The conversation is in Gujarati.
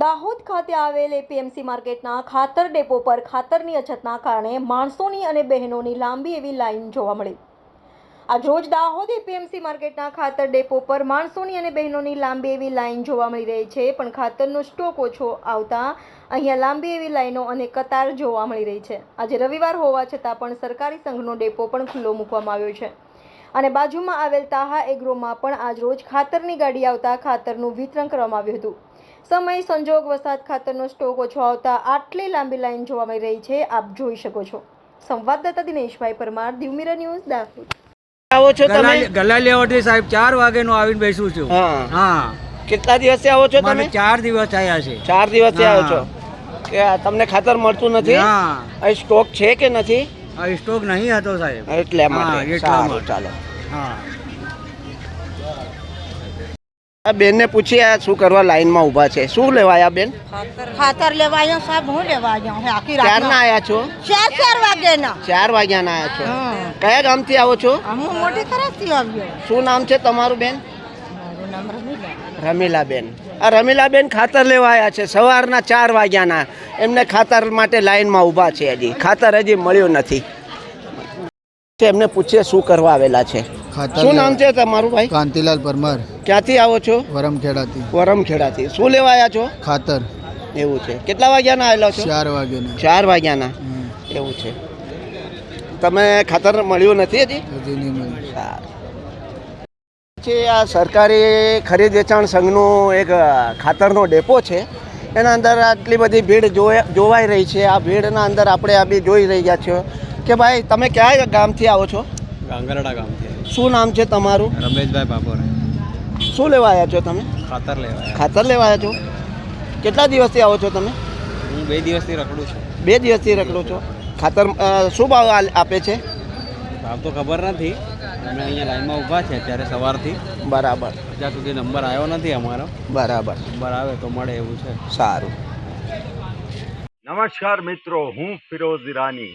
દાહોદ ખાતે આવેલ એપીએમસી માર્કેટના ખાતર ડેપો પર ખાતરની અછતના કારણે માણસોની અને બહેનોની લાંબી એવી લાઈન જોવા મળી. આજ રોજ દાહોદ એપીએમસી માર્કેટના ખાતર ડેપો પર માણસોની અને બહેનોની લાંબી એવી લાઈન જોવા મળી રહી છે, પણ ખાતરનો સ્ટોક ઓછો આવતા અહીંયા લાંબી એવી લાઈનો અને કતાર જોવા મળી રહી છે. આજે રવિવાર હોવા છતાં પણ સરકારી સંઘનો ડેપો પણ ખુલ્લો મૂકવામાં આવ્યો છે. અને બાજુમાં આવેલ તાહા એગ્રોમાં પણ આજ રોજ ખાતરની ગાડી આવતા ખાતરનું વિતરણ કરવામાં આવ્યું હતું. સમય સંજોગ વરસાદ ખાતરનો સ્ટોક ઓછો આવતા આટલી લાંબી લાઈન જોવા મળી રહી છે આપ જોઈ શકો છો. સંવાદદાતા દિનેશભાઈ પરમાર દિવમીરા ન્યૂઝ દાહોદ. આવો છો તમે? ગલા ગલા સાહેબ ચાર વાગે નું આવીને બેસું છું. હા. હા. કેટલા દિવસથી આવો છો તમે? ચાર દિવસ થયા છે. ચાર દિવસથી આવો છો. કે તમને ખાતર મળતું નથી? હા અહીં સ્ટોક છે કે નથી? આ સ્ટોક નહીં હતો સાહેબ. એટલે માટે. એટલા માટે. ચાલો. હા. આ બેનને પૂછી આ શું કરવા લાઈનમાં ઊભા છે. શું લેવાયા બેન? ખાતર. લેવા આવ્યો સાહેબ હું લેવા આવ્યો આખી રાત ક્યારના આયા છો? ચાર ચાર વાગે ના ચાર વાગ્યાના આયા છો. કયા ગામથી આવો છો? હું મોટી ખરાબથી આવ્યો. શું નામ છે તમારું બેન? રમીલા. રમીલાબેન. આ રમીલાબેન ખાતર લેવા આવ્યા છે સવારના ચાર વાગ્યાના. એમને ખાતર માટે લાઈનમાં ઊભા છે હજી. ખાતર હજી મળ્યું નથી. એમને પૂછીએ શું કરવા આવેલા છે. શું નામ છે તમારું ભાઈ? કાંતિલાલ પરમાર. ક્યાંથી આવો છો? વરમખેડાથી. વરમખેડાથી. શું લેવા આવ્યા છો? ખાતર. એવું છે. કેટલા વાગ્યાના આવેલા છો? ચાર વાગ્યાના. ચાર વાગ્યાના. એવું છે. તમે ખાતર મળ્યું નથી હજી? છે આ સરકારી ખરીદ વેચાણ સંઘનું એક ખાતરનો ડેપો છે. એના અંદર આટલી બધી ભીડ જોવા જોવાઈ રહી છે. આ ભીડના અંદર આપણે આ બી જોઈ રહ્યા છો. કે ભાઈ તમે કયા ગામથી આવો છો? ગાંગરડા ગામથી. શું નામ છે તમારું? રમેશભાઈ બાપોર. શું લેવા આવ્યા છો તમે? ખાતર લેવા ખાતર લેવા આવ્યા છો? કેટલા દિવસથી આવો છો તમે? હું બે દિવસથી રખડું છું. બે દિવસથી રખડું છો. ખાતર શું ભાવ આપે છે? ભાવ તો ખબર નથી. અમે અહીંયા લાઈનમાં ઊભા છે અત્યારે સવારથી. બરાબર. જ્યાં સુધી નંબર આવ્યો નથી અમારો. બરાબર. નંબર આવે તો મળે એવું છે. સારું. નમસ્કાર મિત્રો હું ફિરોઝ ઈરાની.